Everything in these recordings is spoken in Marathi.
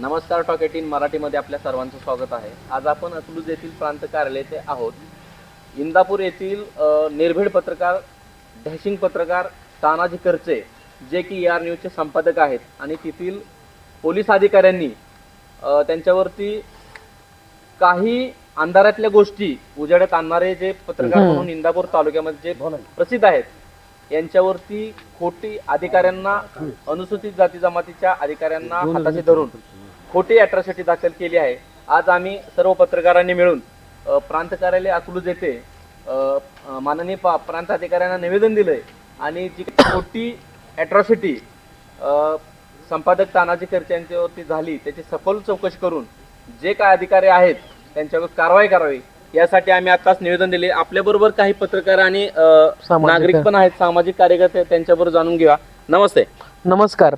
नमस्कार टॉक एटीन मराठीमध्ये आपल्या सर्वांचं स्वागत आहे. आज आपण अकलूज येथील प्रांत कार्यालय येथे आहोत. इंदापूर येथील निर्भीड पत्रकार डॅशिंग पत्रकार तानाजी करचे जे की आर न्यूजचे संपादक आहेत. आणि तेथील पोलीस अधिकाऱ्यांनी त्यांच्यावरती काही अंधारातल्या गोष्टी उजेडात आणणारे जे पत्रकार म्हणून इंदापूर तालुक्यामध्ये जे प्रसिद्ध आहेत यांच्यावरती खोटी अधिकाऱ्यांना अनुसूचित जाती जमातीच्या अधिकाऱ्यांना हाताशी धरून खोटी अॅट्रॉसिटी दाखल केली आहे. आज आम्ही सर्व पत्रकारांनी मिळून प्रांत कार्यालय अकलूज येथे माननीय पा प्रांत अधिकाऱ्यांना निवेदन दिलंय. आणि जी खोटी अॅट्रॉसिटी संपादक तानाजी खर्चे यांच्यावरती झाली त्याची सखोल चौकशी करून जे काय अधिकारी आहेत त्यांच्यावर कारवाई करावी यासाठी आम्ही आताच निवेदन दिले. आपल्याबरोबर काही पत्रकार आणि नागरिक पण आहेत सामाजिक कार्यकर्ते आहेत, त्यांच्याबरोबर जाणून घेऊया. नमस्ते. नमस्कार.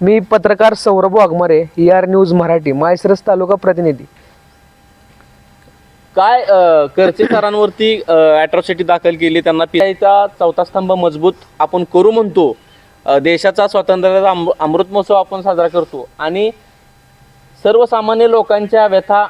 मी पत्रकार सौरभ वाघमारे आर न्यूज मराठी मायसरस तालुका प्रतिनिधी. काय कर्चे करचे सरांवरती अॅट्रॉसिटी दाखल केली त्यांना पिण्याचा चौथा स्तंभ मजबूत आपण करू म्हणतो. देशाचा स्वातंत्र्याचा अमृ- अमृत महोत्सव आपण साजरा करतो. आणि सर्वसामान्य लोकांच्या व्यथा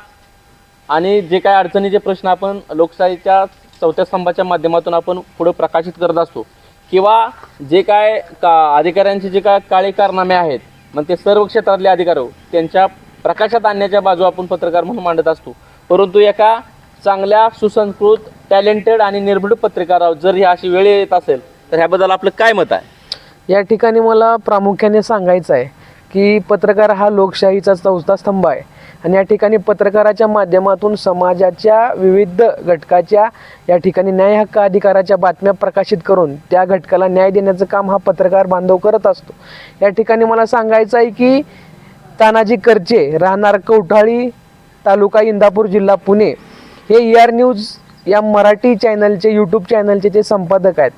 आणि जे काय अडचणीचे प्रश्न आपण लोकशाहीच्या चौथ्या स्तंभाच्या माध्यमातून आपण पुढे प्रकाशित करत असतो किंवा जे काय का अधिकाऱ्यांचे जे काय काळे कारनामे आहेत मग ते सर्व क्षेत्रातले अधिकारी हो, त्यांच्या प्रकाशात आणण्याच्या बाजू आपण पत्रकार म्हणून मांडत असतो. परंतु एका चांगल्या सुसंस्कृत टॅलेंटेड आणि निर्भीड पत्रकारावर जर ही अशी वेळ येत असेल तर ह्याबद्दल आपलं काय मत आहे? या ठिकाणी मला प्रामुख्याने सांगायचं आहे की पत्रकार हा लोकशाहीचा चौथा स्तंभ आहे. आणि या ठिकाणी पत्रकाराच्या माध्यमातून समाजाच्या विविध घटकाच्या या ठिकाणी न्याय हक्क अधिकाराच्या बातम्या प्रकाशित करून त्या घटकाला न्याय देण्याचं काम हा पत्रकार बांधव करत असतो. या ठिकाणी मला सांगायचं आहे की तानाजी करचे राहणार कवठाळी तालुका इंदापूर जिल्हा पुणे. हे ई आर न्यूज या मराठी चॅनलचे यूट्यूब चॅनलचे जे संपादक आहेत.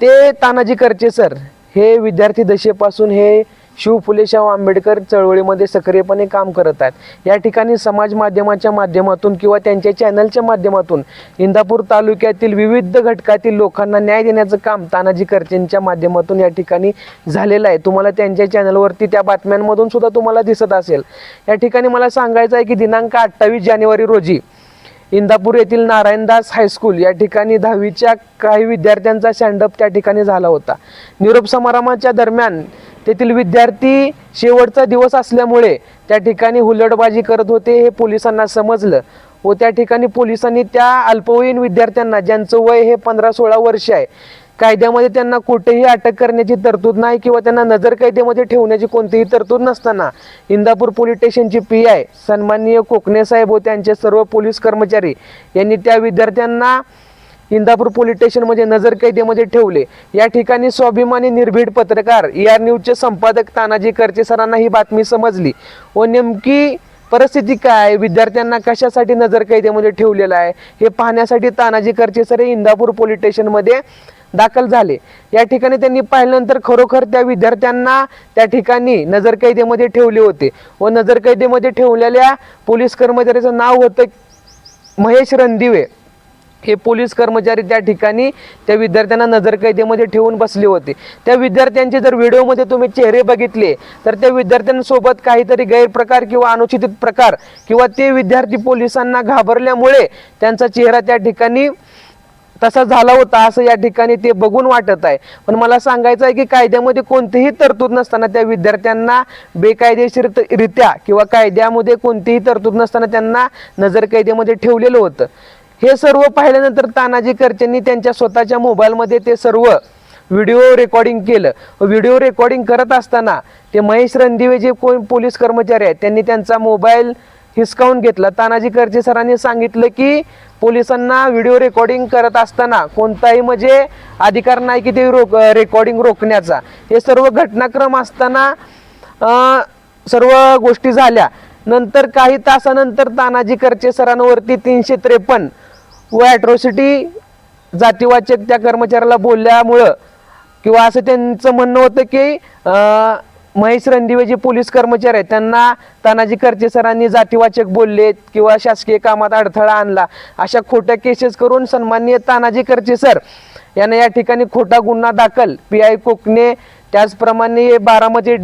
ते तानाजी करचे सर. हे विद्यार्थी दशेपासून हे शिव फुले शाहू आंबेडकर चळवळीमध्ये सक्रियपणे काम करत आहेत. या ठिकाणी समाज माध्यमाच्या माध्यमातून किंवा त्यांच्या चॅनलच्या माध्यमातून इंदापूर तालुक्यातील विविध घटकातील लोकांना न्याय देण्याचं काम तानाजी करचेंच्या माध्यमातून या ठिकाणी झालेलं आहे. तुम्हाला त्यांच्या चॅनलवरती त्या बातम्यांमधून सुद्धा तुम्हाला दिसत असेल. या ठिकाणी मला सांगायचं आहे की दिनांक अठ्ठावीस जानेवारी रोजी इंदापूर येथील नारायणदास हायस्कूल या ठिकाणी दहावीच्या काही विद्यार्थ्यांचा स्टँडअप त्या ठिकाणी झाला होता. निरोप समारंभाच्या दरम्यान तेथील विद्यार्थी शेवटचा दिवस असल्यामुळे त्या ठिकाणी हुल्लडबाजी करत होते हे पोलिसांना समजलं. व त्या ठिकाणी पोलिसांनी त्या अल्पवयीन विद्यार्थ्यांना ज्यांचं वय हे पंधरा सोळा वर्ष आहे कायद्यामध्ये त्यांना कुठेही अटक करण्याची तरतूद नाही किंवा त्यांना नजर कैदेमध्ये ठेवण्याची कोणतीही तरतूद नसताना इंदापूर पोलीस स्टेशनची पी आय सन्माननीय कोकणे साहेब व त्यांचे सर्व पोलीस कर्मचारी यांनी त्या विद्यार्थ्यांना इंदापूर पोलीस स्टेशनमध्ये नजर कैदेमध्ये ठेवले. या ठिकाणी स्वाभिमानी निर्भीड पत्रकार या न्यूजचे संपादक तानाजी करचे सरांना ही बातमी समजली. व नेमकी परिस्थिती काय? आहे? विद्यार्थ्यांना कशासाठी नजर कैदेमध्ये ठेवलेलं आहे? हे पाहण्यासाठी तानाजी करचे सर हे इंदापूर पोलीस स्टेशनमध्ये दाखल झाले. या ठिकाणी त्यांनी पाहिल्यानंतर खरोखर त्या विद्यार्थ्यांना त्या ठिकाणी नजर कैदेमध्ये ठेवले होते. व नजर कैदेमध्ये ठेवलेल्या पोलीस कर्मचाऱ्याचं नाव होतं महेश रणदिवे. हे पोलीस कर्मचारी त्या ठिकाणी त्या विद्यार्थ्यांना नजरकैदेमध्ये ठेवून बसले होते. त्या विद्यार्थ्यांचे जर व्हिडिओमध्ये तुम्ही चेहरे बघितले तर त्या विद्यार्थ्यांसोबत काहीतरी गैरप्रकार किंवा अनुचित प्रकार किंवा ते विद्यार्थी पोलिसांना घाबरल्यामुळे त्यांचा चेहरा त्या ठिकाणी तसा झाला होता असं या ठिकाणी ते बघून वाटत आहे. पण मला सांगायचं आहे की कायद्यामध्ये कोणतीही तरतूद नसताना त्या विद्यार्थ्यांना बेकायदेशीर रित्या किंवा कायद्यामध्ये कोणतीही तरतूद नसताना त्यांना नजरकैदेमध्ये ठेवलेलं होतं. हे सर्व पाहिल्यानंतर तानाजी करचेंनी त्यांच्या स्वतःच्या मोबाईलमध्ये ते सर्व व्हिडिओ रेकॉर्डिंग केलं. व्हिडिओ रेकॉर्डिंग करत असताना ते महेश रणदिवे जे कोण पोलीस कर्मचारी आहेत त्यांनी त्यांचा मोबाईल हिसकावून घेतला. तानाजी करचे सरांनी सांगितलं की पोलिसांना व्हिडिओ रेकॉर्डिंग करत असताना कोणताही म्हणजे अधिकार नाही की ते रोक रेकॉर्डिंग रोखण्याचा. हे सर्व घटनाक्रम असताना सर्व गोष्टी झाल्या. नंतर काही तासानंतर तानाजी करचे सरांवरती तीनशे त्रेपन्न व ॲट्रॉसिटी जातीवाचक त्या कर्मचाऱ्याला बोलल्यामुळं किंवा असं त्यांचं म्हणणं होतं की महेश रणदिवे जे पोलीस कर्मचारी आहेत त्यांना तानाजी करचे सरांनी जातीवाचक बोललेत किंवा शासकीय कामात अडथळा आणला अशा खोट्या केसेस करून सन्माननीय तानाजी करचे सर यांना या ठिकाणी खोटा गुन्हा दाखल. पी आय कोकणे त्याचप्रमाणे बारामती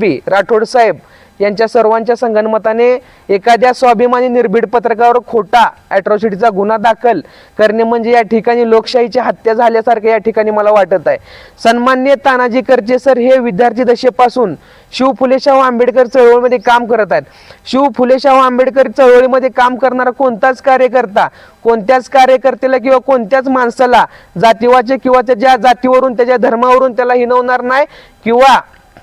पी राठोड साहेब यांच्या सर्वांच्या संगणमताने एखाद्या स्वाभिमानी निर्भीड पत्रकावर खोटा अॅट्रॉसिटीचा गुन्हा दाखल करणे म्हणजे या ठिकाणी लोकशाहीची हत्या झाल्यासारखं या ठिकाणी मला वाटत आहे. सन्मान्य तानाजी करजे सर हे विद्यार्थी दशेपासून शिव फुले शाहू आंबेडकर चळवळीमध्ये काम करत आहेत. शिव फुले शाहू आंबेडकर चळवळीमध्ये काम करणारा कोणताच कार्यकर्ता कोणत्याच कार्यकर्त्याला किंवा कोणत्याच माणसाला जातीवाचे किंवा त्याच्या जातीवरून त्याच्या धर्मावरून त्याला हिनवणार नाही किंवा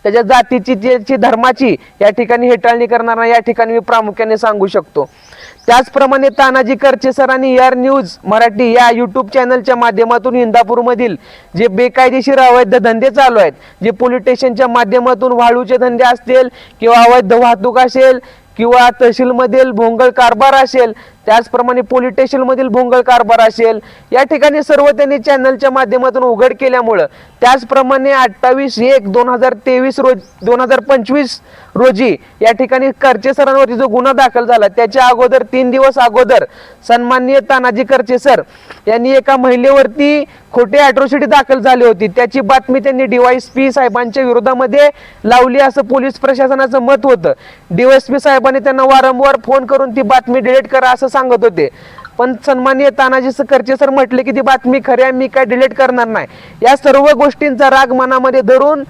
त्याच्या जातीची त्याची धर्माची या ठिकाणी हेटाळणी करणार या ठिकाणी मी प्रामुख्याने सांगू शकतो. त्याचप्रमाणे तानाजी करचे सरांनी यार न्यूज मराठी या यूट्यूब चॅनलच्या माध्यमातून इंदापूरमधील जे बेकायदेशीर अवैध धंदे चालू आहेत जे पोलीस स्टेशनच्या माध्यमातून वाळूचे धंदे असतील किंवा अवैध वाहतूक असेल किंवा तहसीलमधील भोंगळ कारभार असेल त्याचप्रमाणे पोलीस स्टेशनमधील भोंगळ कारभार असेल या ठिकाणी सर्व त्यांनी चॅनलच्या माध्यमातून उघड केल्यामुळं त्याचप्रमाणे अठ्ठावीस एक दोन हजार तेवीस रोज दोन हजार पंचवीस रोजी या ठिकाणी करचे सरांवरती जो गुन्हा दाखल झाला त्याच्या अगोदर तीन दिवस अगोदर सन्माननीय तानाजी करचे सर यांनी एका महिलेवरती खोटे अॅट्रॉसिटी दाखल झाली होती. त्याची बातमी त्यांनी डीवायएसपी साहेबांच्या विरोधामध्ये लावली असं पोलीस प्रशासनाचं मत होतं. डीवायएसपी साहेबांनी त्यांना वारंवार फोन करून ती बातमी डिलीट करा असं सांगत होते. पण सन्माननीय तानाजी सकरचे सर म्हटले की ती बातमी खरी आहे मी काय डिलीट करणार नाही. या सर्व गोष्टींचा राग मनामध्ये धरून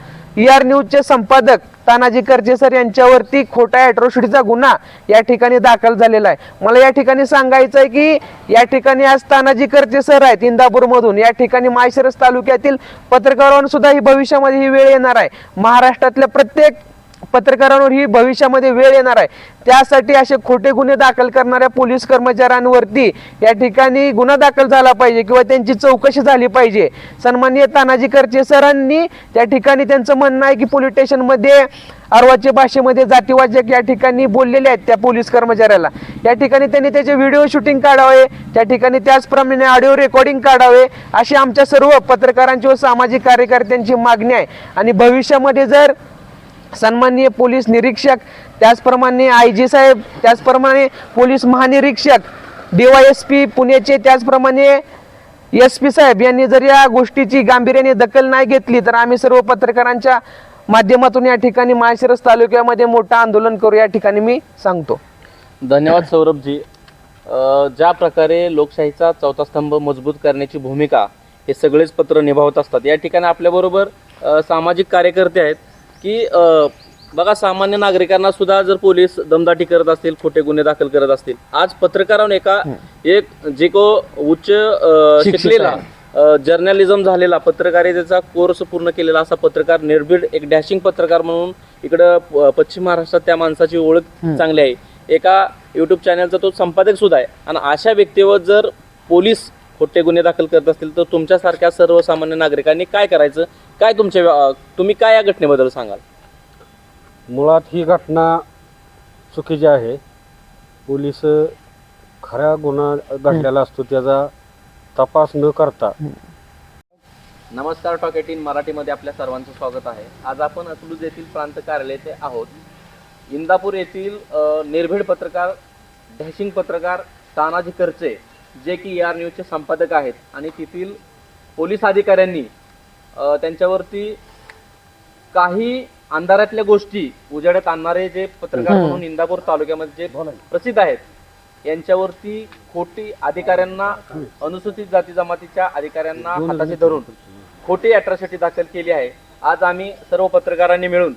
आर न्यूजचे संपादक तानाजी करजे सर यांच्यावरती खोटा अॅट्रॉसिटीचा गुन्हा या ठिकाणी दाखल झालेला आहे. मला या ठिकाणी सांगायचं आहे की या ठिकाणी आज तानाजी करजे सर आहेत इंदापूरमधून. या ठिकाणी माळशिरस तालुक्यातील पत्रकारांसुद्धा ही भविष्यामध्ये ही वेळ येणार आहे. महाराष्ट्रातल्या प्रत्येक पत्रकारांवर ही भविष्यामध्ये वेळ येणार आहे. त्यासाठी असे खोटे गुन्हे दाखल करणाऱ्या पोलीस कर्मचाऱ्यांवरती या ठिकाणी गुन्हा दाखल झाला पाहिजे किंवा त्यांची चौकशी झाली पाहिजे. सन्माननीय तानाजी करचे सरांनी त्या ठिकाणी त्यांचं म्हणणं आहे की पोलीस स्टेशनमध्ये अर्वाच्या भाषेमध्ये जातीवाचक या ठिकाणी बोललेले आहेत त्या पोलीस कर्मचाऱ्याला. या ठिकाणी त्यांनी त्याचे व्हिडिओ शूटिंग काढावे त्या ठिकाणी त्याचप्रमाणे ऑडिओ रेकॉर्डिंग काढावे अशी आमच्या सर्व पत्रकारांची व सामाजिक कार्यकर्त्यांची मागणी आहे. आणि भविष्यामध्ये जर सन्माननीय पोलीस निरीक्षक त्याचप्रमाणे आय जी साहेब त्याचप्रमाणे पोलीस महानिरीक्षक देवाय एस पी पुण्याचे त्याचप्रमाणे एस पी साहेब यांनी जर या गोष्टीची गांभीर्याने दखल नाही घेतली तर आम्ही सर्व पत्रकारांच्या माध्यमातून या ठिकाणी माळशिरस तालुक्यामध्ये मोठं आंदोलन करू. या ठिकाणी मी सांगतो. धन्यवाद सौरभजी. ज्या प्रकारे लोकशाहीचा चौथा स्तंभ मजबूत करण्याची भूमिका हे सगळेच पत्र निभावत असतात. या ठिकाणी आपल्याबरोबर सामाजिक कार्यकर्ते आहेत. की बघा सामान्य नागरिकांना सुद्धा जर पोलीस दमदाटी करत असतील खोटे गुन्हे दाखल करत असतील आज पत्रकारांना एका एक जे को उच्च शिकलेला. जर्नलिझम झालेला पत्रकारितेचा कोर्स पूर्ण केलेला असा पत्रकार निर्भीड एक डॅशिंग पत्रकार म्हणून इकडं पश्चिम महाराष्ट्रात त्या माणसाची ओळख चांगली आहे. एका युट्यूब चॅनलचा तो संपादक सुद्धा आहे. आणि अशा व्यक्तीवर जर पोलीस खोटे गुन्हे दाखल करत असतील तर तुमच्यासारख्या सर्वसामान्य नागरिकांनी काय करायचं? काय तुमचे अं, तुम्ही काय या घटनेबद्दल सांगाल? मुळात ही घटना चुकीची आहे. पोलीस खऱ्या गुन्हा घडलेला असतो त्याचा तपास न करता. नमस्कार टॉक एटीन मराठीमध्ये आपल्या सर्वांचं स्वागत आहे. आज आपण अकलूज येथील प्रांत कार्यालय येथे आहोत. इंदापूर येथील अ, निर्भीड पत्रकार डॅशिंग पत्रकार तानाजी करचे जे की आर न्यूजचे संपादक आहेत. आणि तेथील पोलीस अधिकाऱ्यांनी त्यांच्यावरती काही अंधारातल्या गोष्टी उजेडात आणणारे जे पत्रकार म्हणून इंदापूर तालुक्यामध्ये जे प्रसिद्ध आहेत यांच्यावरती खोटी अधिकाऱ्यांना अनुसूचित जाती जमातीच्या अधिकाऱ्यांना हाताशी धरून खोटी अॅट्रॉसिटी दाखल केली आहे. आज आम्ही सर्व पत्रकारांनी मिळून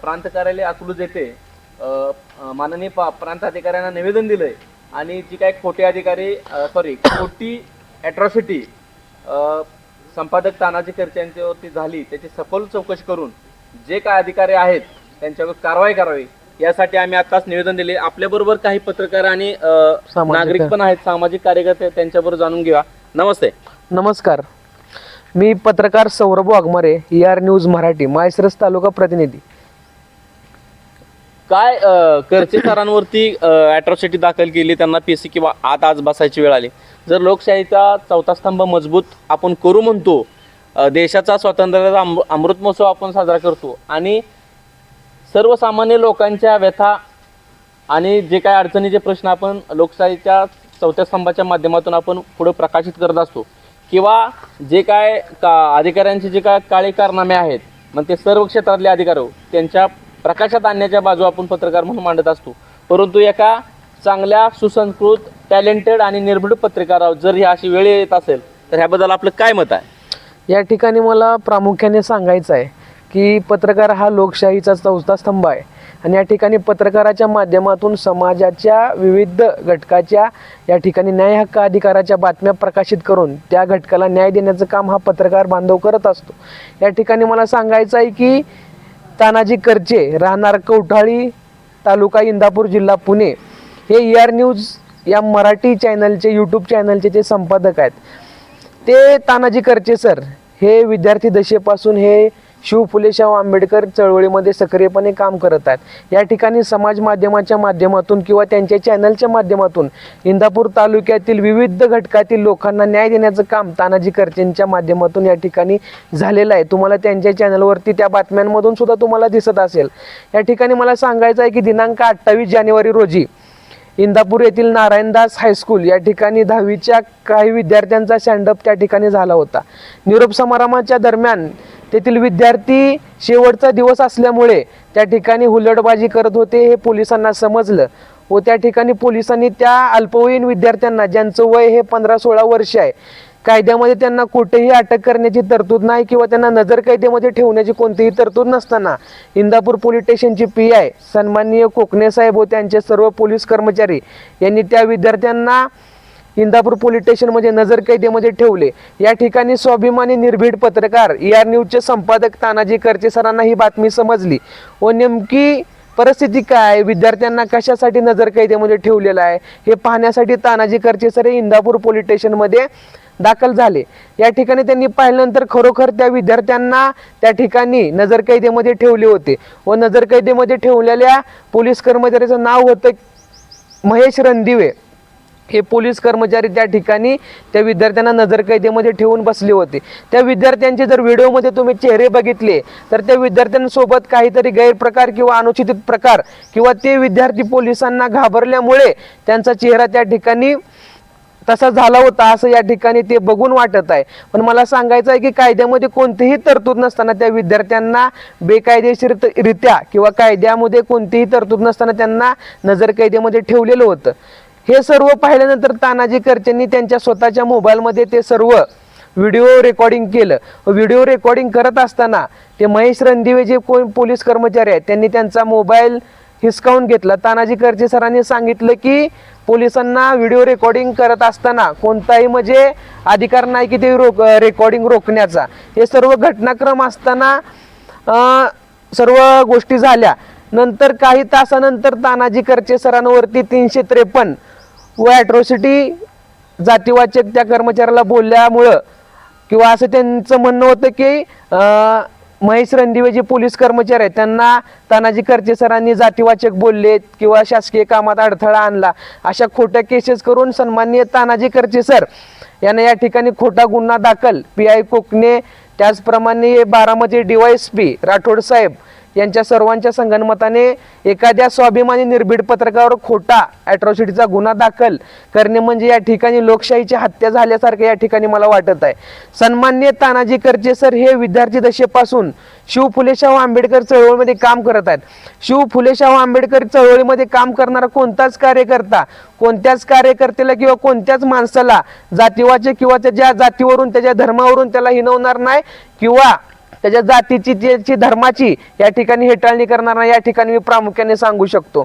प्रांत कार्यालय अकलूज येथे माननीय प्रांत अधिकाऱ्यांना निवेदन दिलंय. आणि जी काही खोटे अधिकारी सॉरी खोटी अॅट्रॉसिटी संपादक तानाजी खर्चे यांच्यावरती झाली त्याची सखोल चौकशी करून जे काय अधिकारी आहेत त्यांच्यावर कारवाई करावी यासाठी आम्ही आताच निवेदन दिले. आपल्याबरोबर काही पत्रकार आणि नागरिक पण आहेत सामाजिक कार्यकर्ते त्यांच्याबरोबर जाणून घेऊया. नमस्ते. नमस्कार. मी पत्रकार Saurabh Waghmare E R news Marathi Malshiras taluka प्रतिनिधी. काय कर्चे करचे सरांवरती अॅट्रॉसिटी दाखल केली त्यांना पीसी किंवा आत आज बसायची वेळ आली. जर लोकशाहीचा चौथा स्तंभ मजबूत आपण करू म्हणतो देशाचा स्वातंत्र्याचा अम अमृत महोत्सव आपण साजरा करतो आणि सर्वसामान्य लोकांच्या व्यथा आणि जे काय अडचणीचे प्रश्न आपण लोकशाहीच्या चौथ्या स्तंभाच्या माध्यमातून आपण पुढे प्रकाशित करत असतो किंवा जे काय का अधिकाऱ्यांचे जे काय काळे कारनामे आहेत मग ते सर्व क्षेत्रातले अधिकारी त्यांच्या प्रकाशात आणण्याच्या बाजू आपण पत्रकार म्हणून मांडत असतो. परंतु एका चांगल्या सुसंस्कृत टॅलेंटेड आणि निर्भीड पत्रकारावर जर ही अशी वेळ येत असेल तर ह्याबद्दल आपलं काय मत आहे? या ठिकाणी मला प्रामुख्याने सांगायचं आहे की पत्रकार हा लोकशाहीचा चौथा स्तंभ आहे. आणि या ठिकाणी पत्रकाराच्या माध्यमातून समाजाच्या विविध घटकाच्या या ठिकाणी न्याय हक्क अधिकाराच्या बातम्या प्रकाशित करून त्या घटकाला न्याय देण्याचं काम हा पत्रकार बांधव करत असतो. या ठिकाणी मला सांगायचं आहे की तानाजी करचे राहणार कवठाळी तालुका इंदापूर जिल्हा पुणे. हे ई आर न्यूज या मराठी चॅनलचे यूट्यूब चॅनलचे जे संपादक आहेत. ते तानाजी करचे सर हे विद्यार्थी दशेपासून हे शिव फुले शाहू आंबेडकर चळवळीमध्ये सक्रियपणे काम करत आहेत. या ठिकाणी समाज माध्यमाच्या माध्यमातून किंवा त्यांच्या चॅनलच्या माध्यमातून इंदापूर तालुक्यातील विविध घटकातील लोकांना न्याय देण्याचं काम तानाजी करचेंच्या माध्यमातून या ठिकाणी झालेलं आहे. तुम्हाला त्यांच्या चॅनलवरती त्या बातम्यांमधून सुद्धा तुम्हाला दिसत असेल. या ठिकाणी मला सांगायचं आहे की दिनांक अठ्ठावीस जानेवारी रोजी इंदापूर येथील नारायणदास हायस्कूल या ठिकाणी दहावीच्या काही विद्यार्थ्यांचा स्टँडअप त्या ठिकाणी झाला होता. निरोप समारंभाच्या दरम्यान तेथील विद्यार्थी शेवटचा दिवस असल्यामुळे त्या ठिकाणी हुल्लडबाजी करत होते हे पोलिसांना समजलं. व त्या ठिकाणी पोलिसांनी त्या अल्पवयीन विद्यार्थ्यांना ज्यांचं वय हे पंधरा सोळा वर्ष आहे कायद्यामध्ये त्यांना कुठेही अटक करण्याची तरतूद नाही किंवा त्यांना नजर कैदेमध्ये ठेवण्याची कोणतीही तरतूद नसताना इंदापूर पोलीस स्टेशनची पी आय सन्माननीय कोकणे साहेब व त्यांचे सर्व पोलीस कर्मचारी यांनी त्या विद्यार्थ्यांना इंदापूर पोलीस स्टेशनमध्ये नजर कैदेमध्ये ठेवले. या ठिकाणी स्वाभिमानी निर्भीड पत्रकार या न्यूजचे संपादक तानाजी करचे सरांना ही बातमी समजली. व नेमकी परिस्थिती काय? आहे? विद्यार्थ्यांना कशासाठी नजर कैदेमध्ये ठेवलेलं आहे? हे पाहण्यासाठी तानाजी करचे सर हे इंदापूर पोलीस स्टेशनमध्ये दाखल झाले. या ठिकाणी त्यांनी पाहिल्यानंतर खरोखर त्या विद्यार्थ्यांना त्या ठिकाणी नजर कैदेमध्ये ठेवले होते. व नजर कैदेमध्ये ठेवलेल्या पोलीस कर्मचाऱ्याचं नाव होतं महेश रणदिवे. हे पोलीस कर्मचारी त्या ठिकाणी त्या विद्यार्थ्यांना नजरकैदेमध्ये ठेवून बसले होते. त्या विद्यार्थ्यांचे जर व्हिडिओमध्ये तुम्ही चेहरे बघितले तर त्या विद्यार्थ्यांसोबत काहीतरी गैरप्रकार किंवा अनुचित प्रकार किंवा ते विद्यार्थी पोलिसांना घाबरल्यामुळे त्यांचा चेहरा त्या ठिकाणी तसा झाला होता असं या ठिकाणी ते बघून वाटत आहे. पण मला सांगायचं आहे की कायद्यामध्ये कोणतीही तरतूद नसताना त्या विद्यार्थ्यांना बेकायदेशीर रित्या किंवा कायद्यामध्ये कोणतीही तरतूद नसताना त्यांना नजरकैदेमध्ये ठेवलेलं होतं. हे सर्व पाहिल्यानंतर तानाजी करचेंनी त्यांच्या स्वतःच्या मोबाईलमध्ये ते सर्व व्हिडिओ रेकॉर्डिंग केलं. व्हिडिओ रेकॉर्डिंग करत असताना ते महेश रणदिवे जे कोण पोलीस कर्मचारी आहेत त्यांनी त्यांचा मोबाईल हिसकावून घेतला. तानाजी करचे सरांनी सांगितलं की पोलिसांना व्हिडिओ रेकॉर्डिंग करत असताना कोणताही म्हणजे अधिकार नाही की ते रोक रेकॉर्डिंग रोखण्याचा. हे सर्व घटनाक्रम असताना सर्व गोष्टी झाल्या. नंतर काही तासानंतर तानाजी करचे सरांवरती तीनशे त्रेपन्न व ॲट्रॉसिटी जातीवाचक त्या कर्मचाऱ्याला बोलल्यामुळं किंवा असं त्यांचं म्हणणं होतं की महेश रणदिवे जे पोलीस कर्मचारी आहेत त्यांना तानाजी करचे सरांनी जातीवाचक बोललेत किंवा शासकीय कामात अडथळा आणला अशा खोट्या केसेस करून सन्माननीय तानाजी करचे सर यांना या ठिकाणी खोटा गुन्हा दाखल. पी आय कोकणे त्याचप्रमाणे बारामती पी राठोड साहेब यांच्या सर्वांच्या संगणमताने एखाद्या स्वाभिमानी निर्भीड पत्रकावर खोटा ॲट्रॉसिटीचा गुन्हा दाखल करणे म्हणजे या ठिकाणी लोकशाहीची हत्या झाल्यासारखं या ठिकाणी मला वाटत आहे. सन्मान्य तानाजी करचे सर हे विद्यार्थी दशेपासून शिव फुले शाहू आंबेडकर चळवळीमध्ये काम करत आहेत. शिव फुले शाहू आंबेडकर चळवळीमध्ये काम करणारा कोणताच कार्यकर्ता कोणत्याच कार्यकर्त्याला किंवा कोणत्याच माणसाला जातीवाचे किंवा त्याच्या जातीवरून त्याच्या धर्मावरून त्याला हिनवणार नाही किंवा त्याच्या जातीची त्याची धर्माची या ठिकाणी हेटाळणी करणार नाही या ठिकाणी मी प्रामुख्याने सांगू शकतो.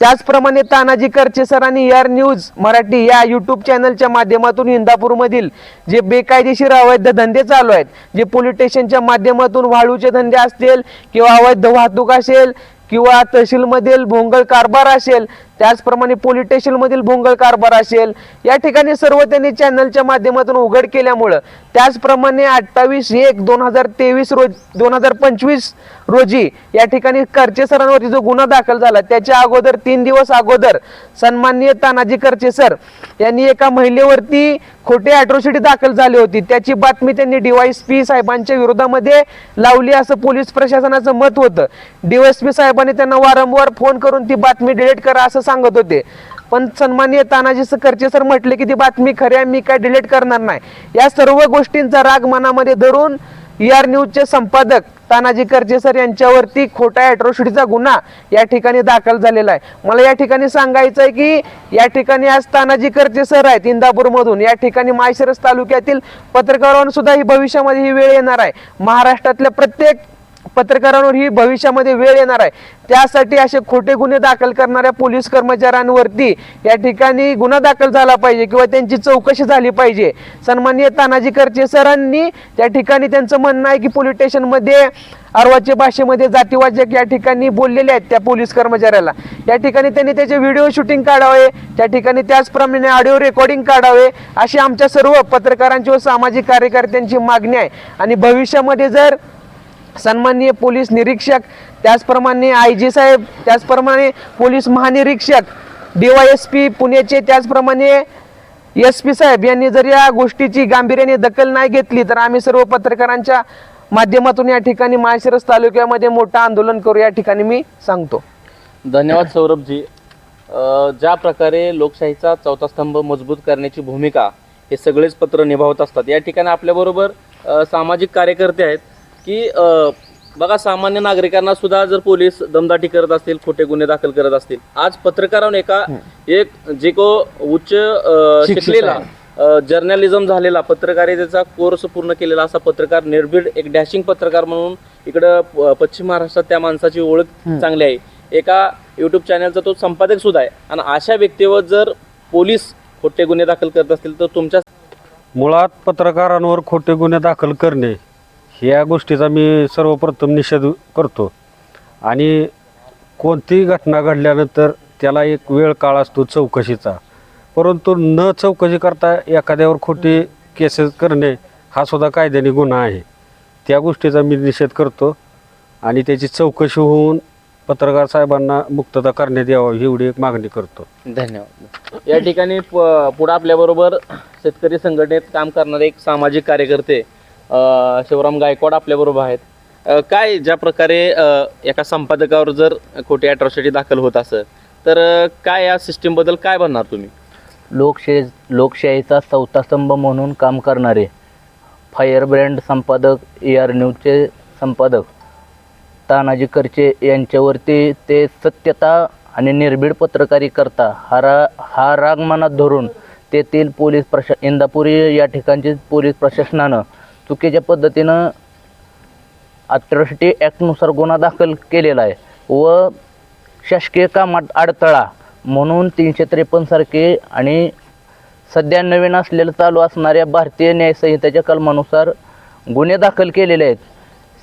त्याचप्रमाणे तानाजी करचे सरांनी यार न्यूज मराठी या यूट्यूब चॅनलच्या माध्यमातून इंदापूरमधील जे बेकायदेशीर अवैध धंदे चालू आहेत जे पोलीस स्टेशनच्या माध्यमातून वाळूचे धंदे असतील किंवा अवैध वाहतूक असेल किंवा तहसीलमधील भोंगळ कारभार असेल त्याचप्रमाणे पोलीस स्टेशनमधील भोंगळ कारभार असेल या ठिकाणी सर्व त्यांनी चॅनलच्या माध्यमातून उघड केल्यामुळं त्याचप्रमाणे अठ्ठावीस एक दोन हजार तेवीस रोज दोन हजार पंचवीस रोजी या ठिकाणी करचे सरांवरती जो गुन्हा दाखल झाला त्याच्या अगोदर तीन दिवस अगोदर सन्माननीय तानाजी करचे सर यांनी एका महिलेवरती खोटे अॅट्रॉसिटी दाखल झाली होती. त्याची बातमी त्यांनी डीवायएसपी साहेबांच्या विरोधामध्ये लावली असं पोलीस प्रशासनाचं मत होतं. डीवायएसपी साहेबांनी त्यांना वारंवार फोन करून ती बातमी डिलीट करा असं सांगत होते. पण सन्माननीय तानाजी सकरचे सर म्हटले की ती बातमी खरी आहे मी काय डिलीट करणार नाही. या सर्व गोष्टींचा राग मनामध्ये धरून ई आर न्यूजचे संपादक तानाजी करजे सर यांच्यावरती खोटा अॅट्रॉसिटीचा गुन्हा या ठिकाणी दाखल झालेला आहे. मला या ठिकाणी सांगायचं आहे की या ठिकाणी आज तानाजी करजे सर आहेत इंदापूरमधून. या ठिकाणी माळशिरस तालुक्यातील पत्रकारांसुद्धा ही भविष्यामध्ये ही वेळ येणार आहे. महाराष्ट्रातल्या प्रत्येक पत्रकारांवर ही भविष्यामध्ये वेळ येणार आहे. त्यासाठी असे खोटे गुन्हे दाखल करणाऱ्या पोलीस कर्मचाऱ्यांवरती या ठिकाणी गुन्हा दाखल झाला पाहिजे किंवा त्यांची चौकशी झाली पाहिजे. सन्माननीय तानाजी करचे सरांनी त्या ठिकाणी त्यांचं म्हणणं आहे की पोलीस स्टेशनमध्ये अर्वाच्या भाषेमध्ये जातीवाचक या ठिकाणी बोललेले आहेत त्या पोलीस कर्मचाऱ्याला. या ठिकाणी त्यांनी त्याचे व्हिडिओ शूटिंग काढावे त्या ठिकाणी त्याचप्रमाणे ऑडिओ रेकॉर्डिंग काढावे अशी आमच्या सर्व पत्रकारांची व सामाजिक कार्यकर्त्यांची मागणी आहे. आणि भविष्यामध्ये जर सन्माननीय पोलीस निरीक्षक त्याचप्रमाणे आय जी साहेब त्याचप्रमाणे पोलीस महानिरीक्षक डीवाय एस पी पुण्याचे त्याचप्रमाणे एस पी साहेब यांनी जर या गोष्टीची गांभीर्याने दखल नाही घेतली तर आम्ही सर्व पत्रकारांच्या माध्यमातून या ठिकाणी माळशिरस तालुक्यामध्ये मोठं आंदोलन करू. या ठिकाणी मी सांगतो. धन्यवाद सौरभजी. ज्या प्रकारे लोकशाहीचा चौथा स्तंभ मजबूत करण्याची भूमिका हे सगळेच पत्र निभावत असतात. या ठिकाणी आपल्याबरोबर सामाजिक कार्यकर्ते आहेत. की बघा सामान्य नागरिकांना सुद्धा जर पोलीस दमदाटी करत असतील खोटे गुन्हे दाखल करत असतील आज पत्रकारांना एका एक जे को उच्च शिकलेला. जर्नलिझम झालेला पत्रकारितेचा कोर्स पूर्ण केलेला असा पत्रकार निर्भीड एक डॅशिंग पत्रकार म्हणून इकडं पश्चिम महाराष्ट्रात त्या माणसाची ओळख चांगली आहे. एका युट्यूब चॅनलचा तो संपादक सुद्धा आहे. आणि अशा व्यक्तीवर जर पोलीस खोटे गुन्हे दाखल करत असतील तर तुमच्या मुळात पत्रकारांवर खोटे गुन्हे दाखल करणे ह्या गोष्टीचा मी सर्वप्रथम निषेध करतो. आणि कोणतीही घटना घडल्यानंतर त्याला एक वेळ काळ असतो चौकशीचा. परंतु न चौकशी करता एखाद्यावर खोटी केसेस करणे हा सुद्धा कायद्याने गुन्हा आहे. त्या गोष्टीचा मी निषेध करतो आणि त्याची चौकशी होऊन पत्रकार साहेबांना मुक्तता करण्यात यावं एवढी एक मागणी करतो. धन्यवाद. या ठिकाणी प- पुढं आपल्याबरोबर शेतकरी संघटनेत काम करणारे एक सामाजिक कार्यकर्ते अ, शिवराम गायकवाड आपल्याबरोबर आहेत. अ, काय ज्या प्रकारे अ, एका संपादकावर जर खोटी अट्रॉसिटी दाखल होत असं तर अ, काय या सिस्टीमबद्दल काय बनणार तुम्ही? लोकशाही लोकशाहीचा चौथा स्तंभ म्हणून काम करणारे फायर ब्रँड संपादक ए आर न्यूजचे संपादक तानाजी करचे यांच्यावरती ते सत्यता आणि निर्भीड पत्रकारी करता हा रा हा राग मनात धरून तेथील पोलीस प्रशा इंदापुरी या ठिकाणचे पोलीस प्रशासनानं चुकीच्या पद्धतीनं अट्रॉसिटी ॲक्टनुसार गुन्हा दाखल केलेला आहे. व शासकीय कामात अडथळा म्हणून तीनशे त्रेपन्नसारखे आणि सध्या नवीन असलेलं चालू असणाऱ्या भारतीय न्यायसंहितेच्या कलमानुसार गुन्हे दाखल केलेले आहेत.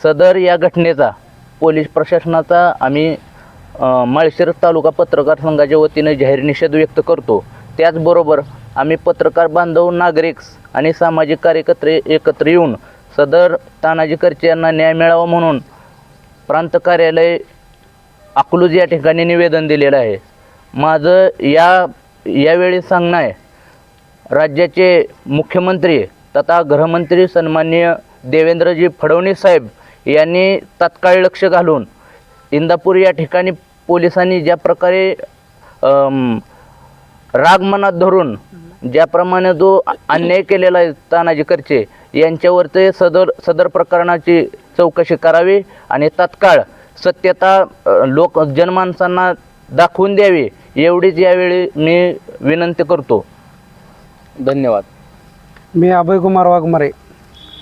सदर या घटनेचा पोलीस प्रशासनाचा आम्ही अ, माळशिरस तालुका पत्रकार संघाच्या वतीने जाहीर निषेध व्यक्त करतो. त्याचबरोबर आम्ही पत्रकार बांधव नागरिक आणि सामाजिक कार्यकर्ते एकत्र येऊन सदर तानाजी करचे यांना न्याय मिळावा म्हणून प्रांत कार्यालय अकलूज या ठिकाणी निवेदन दिलेलं आहे. माझं या यावेळी सांगणं आहे राज्याचे मुख्यमंत्री तथा गृहमंत्री सन्माननीय देवेंद्रजी फडणवीस साहेब यांनी तात्काळ लक्ष घालून इंदापूर या ठिकाणी पोलिसांनी ज्या प्रकारे राग मनात धरून ज्याप्रमाणे जो अन्याय केलेला आहे तानाजी करचे यांच्यावरती सदर सदर प्रकरणाची चौकशी करावी आणि तात्काळ सत्यता लोक जनमानसांना दाखवून द्यावी एवढीच यावेळी मी विनंती करतो. धन्यवाद. मी अभय कुमार वाघमारे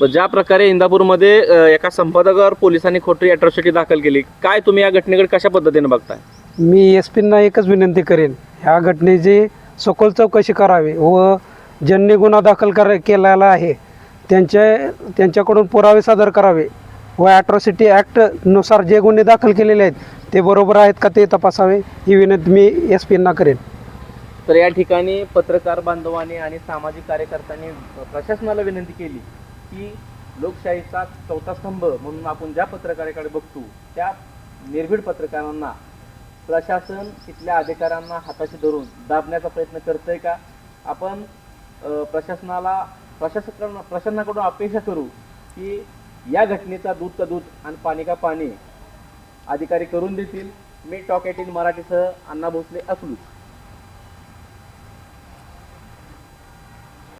ज्या प्रकारे इंदापूरमध्ये एका संपादकावर पोलिसांनी खोटी अट्रॉसिटी दाखल केली काय तुम्ही या घटनेकडे कशा पद्धतीने बघताय? मी एस पींना एकच विनंती करेन ह्या घटनेची सखोल चौकशी करावी व ज्यांनी गुन्हा दाखल कर केलेला आहे त्यांच्या त्यांच्याकडून पुरावे सादर करावे व ॲट्रॉसिटी ॲक्टनुसार जे गुन्हे दाखल केलेले आहेत ते बरोबर आहेत का ते तपासावे ही विनंती मी एस पींना करेन. तर या ठिकाणी पत्रकार बांधवांनी आणि सामाजिक कार्यकर्त्यांनी प्रशासनाला विनंती केली की लोकशाहीचा चौथा स्तंभ म्हणून आपण ज्या पत्रकाराकडे बघतो त्या निर्भीड पत्रकारांना प्रशासन तिथल्या अधिकाऱ्यांना हाताशी धरून दाबण्याचा प्रयत्न करतंय का? आपण प्रशासनाला प्रशासकांना प्रशासनाकडून अपेक्षा करू की या घटनेचा दूध का दूध आणि पाणी का पाणी अधिकारी करून देतील. मी टॉक एटीन मराठीसह अण्णा भोसले असलूच